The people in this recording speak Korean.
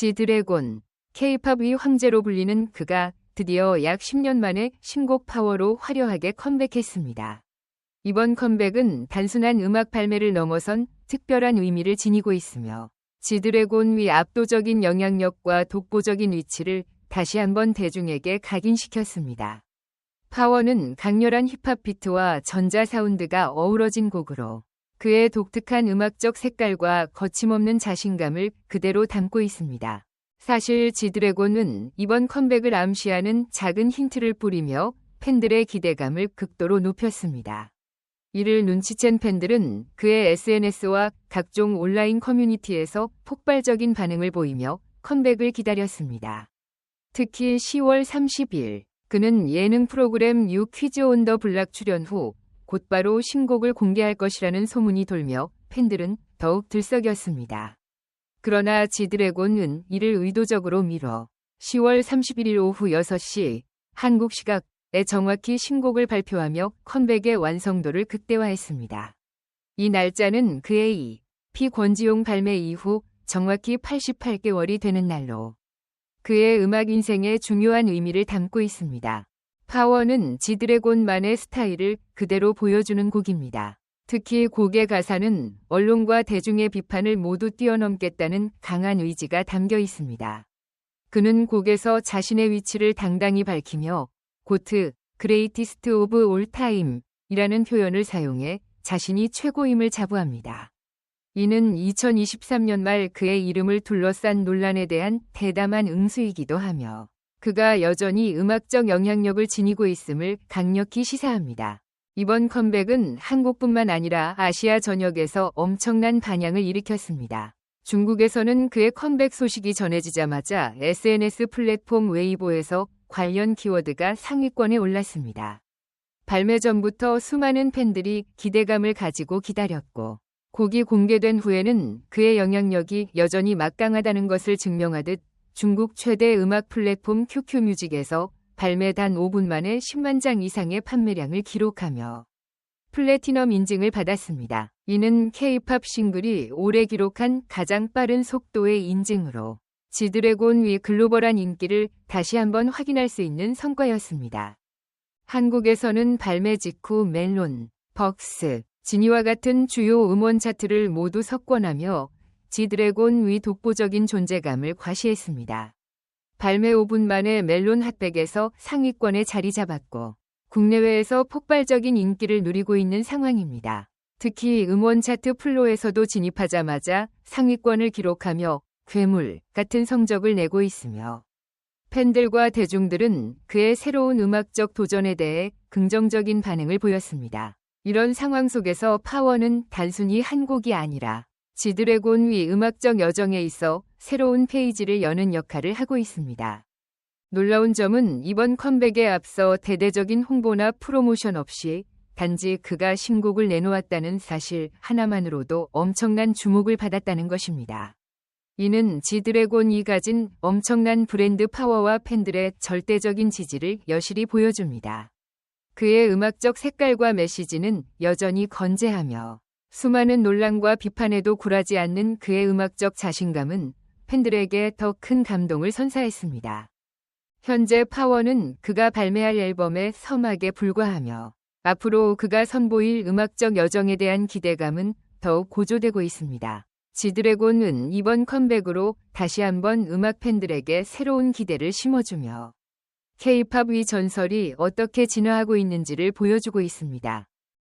지드래곤, K-팝의 황제로 불리는 그가 드디어 약 10년 만에 신곡 파워로 화려하게 컴백했습니다. 이번 컴백은 단순한 음악 발매를 넘어선 특별한 의미를 지니고 있으며 지드래곤의 압도적인 영향력과 독보적인 위치를 다시 한번 대중에게 각인시켰습니다. 파워는 강렬한 힙합 비트와 전자 사운드가 어우러진 곡으로 그의 독특한 음악적 색깔과 거침없는 자신감을 그대로 담고 있습니다. 사실 지드래곤은 이번 컴백을 암시하는 작은 힌트를 뿌리며 팬들의 기대감을 극도로 높였습니다. 이를 눈치챈 팬들은 그의 SNS와 각종 온라인 커뮤니티에서 폭발적인 반응을 보이며 컴백을 기다렸습니다. 특히 10월 30일 그는 예능 프로그램 뉴 퀴즈 온 더 블락 출연 후 곧바로 신곡을 공개할 것이라는 소문이 돌며 팬들은 더욱 들썩였습니다. 그러나 지드래곤은 이를 의도적으로 미뤄 10월 31일 오후 6시 한국 시각에 정확히 신곡을 발표하며 컴백의 완성도를 극대화했습니다. 이 날짜는 그의 피 권지용 발매 이후 정확히 88개월이 되는 날로 그의 음악 인생에 중요한 의미를 담고 있습니다. 파워는 지드래곤만의 스타일을 그대로 보여주는 곡입니다. 특히 곡의 가사는 언론과 대중의 비판을 모두 뛰어넘겠다는 강한 의지가 담겨 있습니다. 그는 곡에서 자신의 위치를 당당히 밝히며 고트, 그레이티스트 오브 올 타임 이라는 표현을 사용해 자신이 최고임을 자부합니다. 이는 2023년 말 그의 이름을 둘러싼 논란에 대한 대담한 응수이기도 하며 그가 여전히 음악적 영향력을 지니고 있음을 강력히 시사합니다. 이번 컴백은 한국뿐만 아니라 아시아 전역에서 엄청난 반향을 일으켰습니다. 중국에서는 그의 컴백 소식이 전해지자마자 SNS 플랫폼 웨이보에서 관련 키워드가 상위권에 올랐습니다. 발매 전부터 수많은 팬들이 기대감을 가지고 기다렸고 곡이 공개된 후에는 그의 영향력이 여전히 막강하다는 것을 증명하듯 중국 최대 음악 플랫폼 QQ뮤직에서 발매 단 5분 만에 10만 장 이상의 판매량을 기록하며 플래티넘 인증을 받았습니다. 이는 K-팝 싱글이 올해 기록한 가장 빠른 속도의 인증으로 지드래곤 위 글로벌한 인기를 다시 한번 확인할 수 있는 성과였습니다. 한국에서는 발매 직후 멜론, 벅스, 지니와 같은 주요 음원 차트를 모두 석권하며 지드래곤 위 독보적인 존재감을 과시했습니다. 발매 5분 만에 멜론 핫백에서 상위권에 자리 잡았고 국내외에서 폭발적인 인기를 누리고 있는 상황입니다. 특히 음원 차트 플로에서도 진입하자마자 상위권을 기록하며 괴물 같은 성적을 내고 있으며 팬들과 대중들은 그의 새로운 음악적 도전에 대해 긍정적인 반응을 보였습니다. 이런 상황 속에서 파워는 단순히 한 곡이 아니라 지드래곤 위 음악적 여정에 있어 새로운 페이지를 여는 역할을 하고 있습니다. 놀라운 점은 이번 컴백에 앞서 대대적인 홍보나 프로모션 없이 단지 그가 신곡을 내놓았다는 사실 하나만으로도 엄청난 주목을 받았다는 것입니다. 이는 지드래곤이 가진 엄청난 브랜드 파워와 팬들의 절대적인 지지를 여실히 보여줍니다. 그의 음악적 색깔과 메시지는 여전히 건재하며 수많은 논란과 비판에도 굴하지 않는 그의 음악적 자신감은 팬들에게 더 큰 감동을 선사했습니다. 현재 파워는 그가 발매할 앨범의 서막에 불과하며 앞으로 그가 선보일 음악적 여정에 대한 기대감은 더욱 고조되고 있습니다. 지드래곤은 이번 컴백으로 다시 한번 음악 팬들에게 새로운 기대를 심어주며 K-팝의 전설이 어떻게 진화하고 있는지를 보여주고 있습니다.